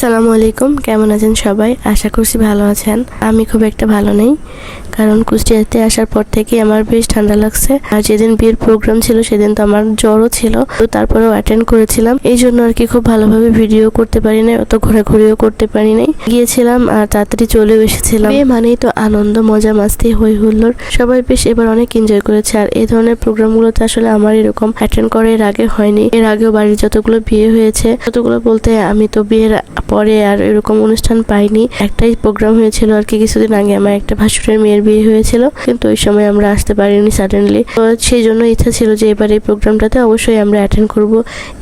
আসসালামু আলাইকুম, কেমন আছেন সবাই? আশা করছি ভালো আছেন। আমি খুব একটা ভালো নেই, কারণ কুষ্টিয়াতে আসার পর থেকে আমার বেশ ঠান্ডা লাগছে। আর যেদিন বিয়ের প্রোগ্রাম ছিল, সেদিন তো আমার জ্বরও ছিল, তো তারপরেও অ্যাটেন্ড করেছিলাম। এই জন্য আর কি খুব ভালোভাবে ভিডিও করতে পারি নাই, অত ঘোরাঘুরিও করতে পারি নাই। গিয়েছিলাম, আর তাড়াতাড়ি চলেও এসেছিলাম। বিয়ে মানেই তো আনন্দ, মজা, মাস্তি হই হুল্লোড় সবাই বেশ এবার অনেক এনজয় করেছে, আর এই ধরনের প্রোগ্রামগুলোতে আসলে আমার এরকম অ্যাটেন্ড করা এর আগে হয়নি। এর আগেও বাড়ির যতগুলো বিয়ে হয়েছে, ততগুলো বলতে আমি তো বিয়ের পরে আর এরকম অনুষ্ঠান পাইনি। একটাই প্রোগ্রাম হয়েছিল আর কি, কিছুদিন আগে আমার একটা ভাসুরের মেয়ের বিয়ে হয়েছিল, কিন্তু ওই সময় আমরা আসতে পারিনি সাডেনলি তো সেই জন্য ইচ্ছা ছিল যে এবার এই প্রোগ্রামটাতে অবশ্যই আমরা অ্যাটেন্ড করব।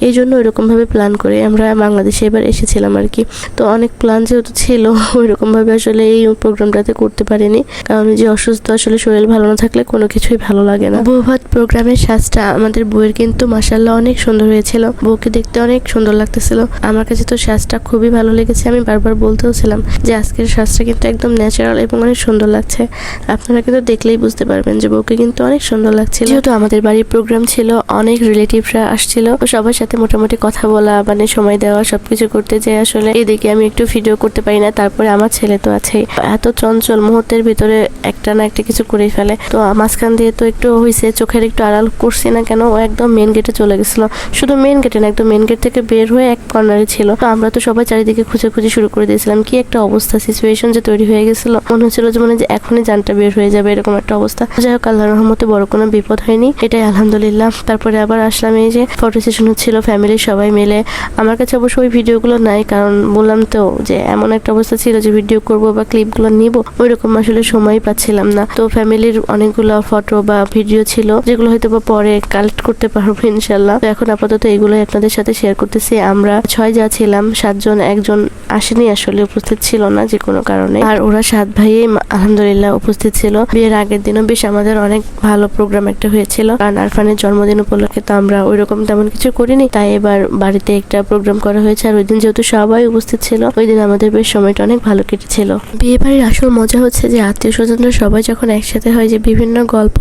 এই জন্য ওইরকম ভাবে প্ল্যান করে আমরা বাংলাদেশে এবার এসেছিলাম আর কি। তো অনেক প্ল্যান যেহেতু ছিল, ওইরকমভাবে আসলে এই প্রোগ্রামটাতে করতে পারিনি। কারণ যে অসুস্থ, আসলে শরীর ভালো না থাকলে কোনো কিছুই ভালো লাগে না। বৌভাত প্রোগ্রামের সাজটা আমাদের বউয়ের কিন্তু মাসাল্লাহ অনেক সুন্দর হয়েছিল। বউকে দেখতে অনেক সুন্দর লাগতেছিল। আমার কাছে তো সাজটা খুবই ভালো লেগেছে, আমি বারবার বলতেও ছিলাম যে আজকের সাজটা কিন্তু একদম ন্যাচারাল এবং অনেক সুন্দর লাগছে। আপনারা কিন্তু দেখলেই বুঝতে পারবেন যে বউকে কিন্তু অনেক সুন্দর লাগছিল। যেহেতু আমাদের বাড়ির প্রোগ্রাম ছিল, অনেক রিলেটিভরা আসছিল সবার সাথে মোটামুটি কথা বলা মানে সময় দেওয়া, সবকিছু করতে যে আসলে এদিকে আমি একটু ভিডিও করতে পারি না, তারপরে আমার ছেলে তো আছেই। এত চঞ্চল মুহূর্তের ভিতরে একটা না একটা কিছু করে ফেলে। তো মাঝখান দিয়ে তো একটু হয়েছে চোখের একটু আড়াল করছি না কেন, ও একদম মেন গেটে চলে গেছিল। শুধু মেন গেটে না, একদম মেন গেট থেকে বের হয়ে এক কর্নারে ছিল। তো আমরা তো সবাই চারিদিকে খুঁজে খুঁজে শুরু করে দিয়েছিলাম। কি একটা অবস্থা সিচুয়েশন যে তৈরি হয়ে গেছিল। মনে হচ্ছিল যে মানে যে এখনই জানটা বের হয়ে যাবে, এরকম একটা অবস্থা। যাই হোক আল্লাহ রহমতে বড় কোনো বিপদ হয়নি। এটাই আলহামদুলিল্লাহ। তারপরে আবার আসলাম এই যে ফটো সেশন হচ্ছিল ফ্যামিলির সবাই মিলে। আমার কাছে অবশ্য ওই ভিডিওগুলো নাই, কারণ বললাম তো যে এমন একটা অবস্থা ছিল যে ভিডিও করব বা ক্লিপগুলো নিব ওই রকম আসলে সময় পাচ্ছিলাম না। তো ফ্যামিলির অনেকগুলো ফটো বা ভিডিও ছিল, যেগুলো হয়তো বা পরে কালেক্ট করতে পারব ইনশাল্লাহ তো এখন আপাতত এগুলোই আপনাদের সাথে শেয়ার করতেছি। আমরা ছয় যা ছিলাম, সাতজন একজন আসেনি, আসলে উপস্থিত ছিল না যে কোনো কারণে। আর ওরা সাত ভাই আলহামদুলিল্লাহ উপস্থিত ছিল। বিয়ের আগের দিনও বেশ আমাদের অনেক ভালো প্রোগ্রাম একটা হয়েছিল। কারণ আরফানের জন্মদিন উপলক্ষে তো আমরা ওই রকম তেমন কিছু করিনি। তাই এবার বাড়িতে একটা প্রোগ্রাম করা হয়েছে। আর ওই দিন যেহেতু সবাই উপস্থিত ছিল ওই দিন আমাদের বেশ সময়টা অনেক ভালো কেটেছিল। বিয়ে বাড়ির আসল মজা হচ্ছে যে আত্মীয় স্বজনরা সবাই যখন একসাথে হয়, যে বিভিন্ন গল্প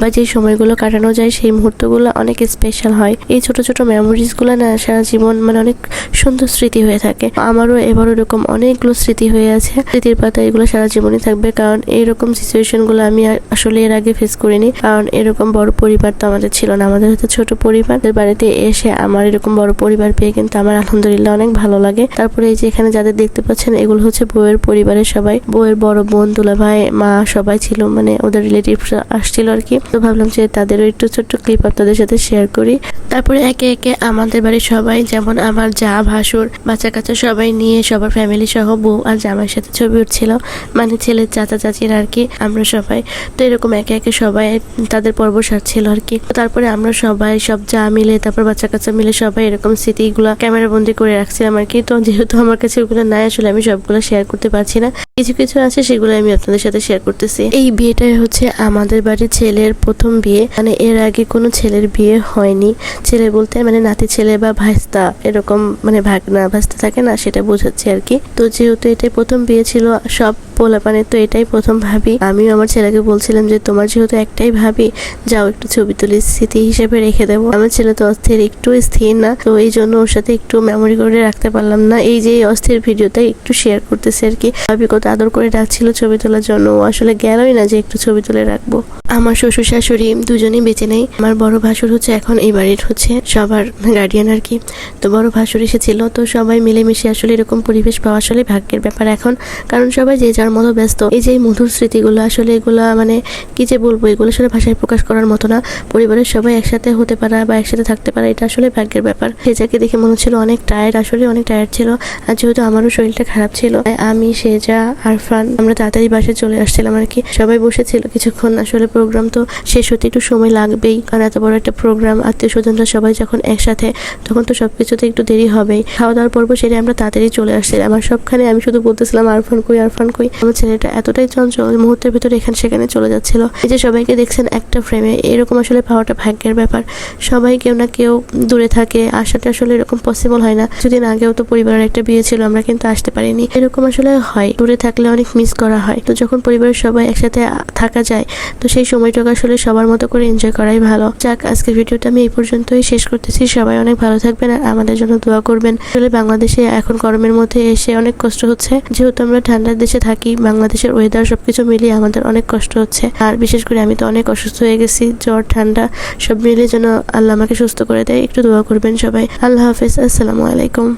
বা যে সময়গুলো কাটানো যায়, সেই মুহূর্তগুলো অনেক স্পেশাল হয়। এই ছোট ছোট মেমোরিজগুলো না সারা জীবন মানে অনেক সুন্দর স্মৃতি হয়ে থাকে। আমারও এবার এরকম অনেকগুলো স্মৃতি হয়ে আছে। স্মৃতির পাতা এগুলো সারা জীবনই থাকবে, কারণ এইরকম সিচুয়েশনগুলো আমি আসলে এর আগে ফেস করিনি। কারণ এরকম বড় পরিবার তো আমাদের ছিল না, আমাদের হয়তো ছোট পরিবারের বাড়িতে এসে আমার এরকম বড় পরিবার পেয়ে কিন্তু আমার আলহামদুলিল্লাহ অনেক ভালো লাগে। তারপরে এই যে এখানে যাদের দেখতে পাচ্ছেন, এগুলো হচ্ছে বউয়ের পরিবারের সবাই। বউয়ের বড় বোন দুলা ভাই মা সবাই ছিল মানে ওদের রিলেটিভ আসছিল আর কি। তো ভাবলাম যে তাদেরও একটু ছোট্ট ক্লিপ আপনাদের সাথে শেয়ার করি। তারপরে একে একে আমাদের বাড়ির সবাই, যেমন আমার যা ভাসুর বাচ্চা কাচ্চা সবাই নিয়ে, সবার ফ্যামিলি সহ বউ আর জামাইয়ের সাথে ছবি উঠছিল। মানে ছেলের চাচা, চাচির আর কি, আমরা সবাই। তো এরকম একে একে সবাই তাদের পর্ব সারছিল আর কি। তারপরে আমরা সবাই সব যা মিলে, তারপর বাচ্চা কাচ্চা মিলে সবাই এরকম স্মৃতিগুলো ক্যামেরা বন্দি করে রাখছিলাম আর কি। তো যেহেতু আমার কাছে ওগুলো নাই, আসলে আমি সবগুলো শেয়ার করতে পারছি না। কিছু কিছু আছে সেগুলো আমি আপনাদের সাথে শেয়ার করতেছি। এই বিয়েটাই হচ্ছে আমাদের বাড়ির ছেলের প্রথম বিয়ে। মানে এর আগে কোনো ছেলের বিয়ে হয়নি। ছেলে বলতে মানে নাতি ছেলে বা ভাস্তা এরকম মানে ভাগনা ভাস্তা থাকে না সেটা বোঝাচ্ছে আর কি। তো যেহেতু এটাই প্রথম বিয়ে ছিল, সব পোলাপানে তো এটাই প্রথম ভাবি। আমিও আমার ছেলেকে বলছিলাম যে, তোমার যেহেতু একটাই ভাবি, যাও একটু ছবি তুলি স্মৃতি হিসেবে রেখে দেবো। আমার ছেলে তো অস্থির, একটু স্থির না। তো এই জন্য ওর সাথে একটু মেমোরি করে রাখতে পারলাম না। এই যে অস্থির ভিডিওটা একটু শেয়ার করতেছে আর কি। ভাবি, কত আদর করে ডাকছিল ছবি তোলার জন্য। আসলে গেলই না যে একটু ছবি তুলে রাখব। আমার শ্বশুর শাশুড়ি দুজনেই বেঁচে নেই। আমার বড় ভাসুর হচ্ছে এখন এই বাড়ির হচ্ছে সবার গার্ডিয়ান আর কি। তো বড় ভাসুর এসেছিল। তো সবাই মিলেমিশে আসলে এরকম পরিবেশ পাওয়া আসলে ভাগ্যের ব্যাপার এখন। কারণ সবাই যে যার মতো ব্যস্ত। এই যে মধুর স্মৃতিগুলো আসলে এগুলো মানে কি যে বলব? এগুলো আসলে ভাষায় প্রকাশ করার মতো না। পরিবারের সবাই একসাথে হতে পারা বা একসাথে থাকতে পারা, এটা আসলে ভাগ্যের ব্যাপার। সেজাকে দেখে মনে হচ্ছিল অনেক টায়ার্ড আসলে অনেক টায়ার্ড ছিল। আর যেহেতু আমারও শরীরটা খারাপ ছিল আমি সেজা আরফান, আমরা তাড়াতাড়ি বাসে চলে আসছিলাম আর কি। সবাই বসেছিল, কিছুক্ষণ আসলে প্রোগ্রাম তো শেষ হতে একটু সময় লাগবেই। কারণ এত বড় একটা প্রোগ্রাম আত্মীয় স্বজনরা সবাই যখন একসাথে, তখন তো সব কিছুতে একটু দেরি হবেই। খাওয়া দাওয়ার পর্ব সেরে আমরা তাড়াতাড়ি চলে আসছিলাম। আর সবখানে আমি শুধু বলতেছিলাম, আরফান কই আরফান কই? আমার ছেলেটা এতটাই চঞ্চল, মুহূর্তের ভিতরে এখানে সেখানে চলে যাচ্ছিল। এই যে সবাইকে দেখছেন একটা ফ্রেমে এরকম আসলে পাওয়াটা ভাগ্যের ব্যাপার। সবাই কেউ না কেউ দূরে থাকে, আসাটা আসলে এরকম পসিবল হয় না। কিছুদিন আগেও তো পরিবারের একটা বিয়ে ছিল, আমরা কিন্তু আসতে পারিনি। এরকম আসলে হয়। দূরে থাকলে অনেক মিস করা হয়। তো যখন পরিবারের সবাই একসাথে থাকা যায়, তো সেই সময়টাকে আসলে সবার মতো করে এনজয় করাই ভালো। যাক, আজকের ভিডিওটা আমি এই পর্যন্তই শেষ করতেছি। সবাই অনেক ভালো থাকবেন আর আমাদের জন্য দোয়া করবেন। আসলে বাংলাদেশে এখন গরমের মধ্যে এসে অনেক কষ্ট হচ্ছে। যেহেতু আমরা ঠান্ডার দেশে থাকি, বাংলাদেশের ওয়েদার সবকিছু মিলিয়ে আমাদের অনেক কষ্ট হচ্ছে। আর বিশেষ করে আমি তো অনেক অসুস্থ হয়ে গেছি, জ্বর, ঠান্ডা, সব মিলিয়ে যেন আল্লাহ আমাকে সুস্থ করে দেয়। একটু দোয়া করবেন সবাই। আল্লাহ হাফিজ। আসসালামু আলাইকুম।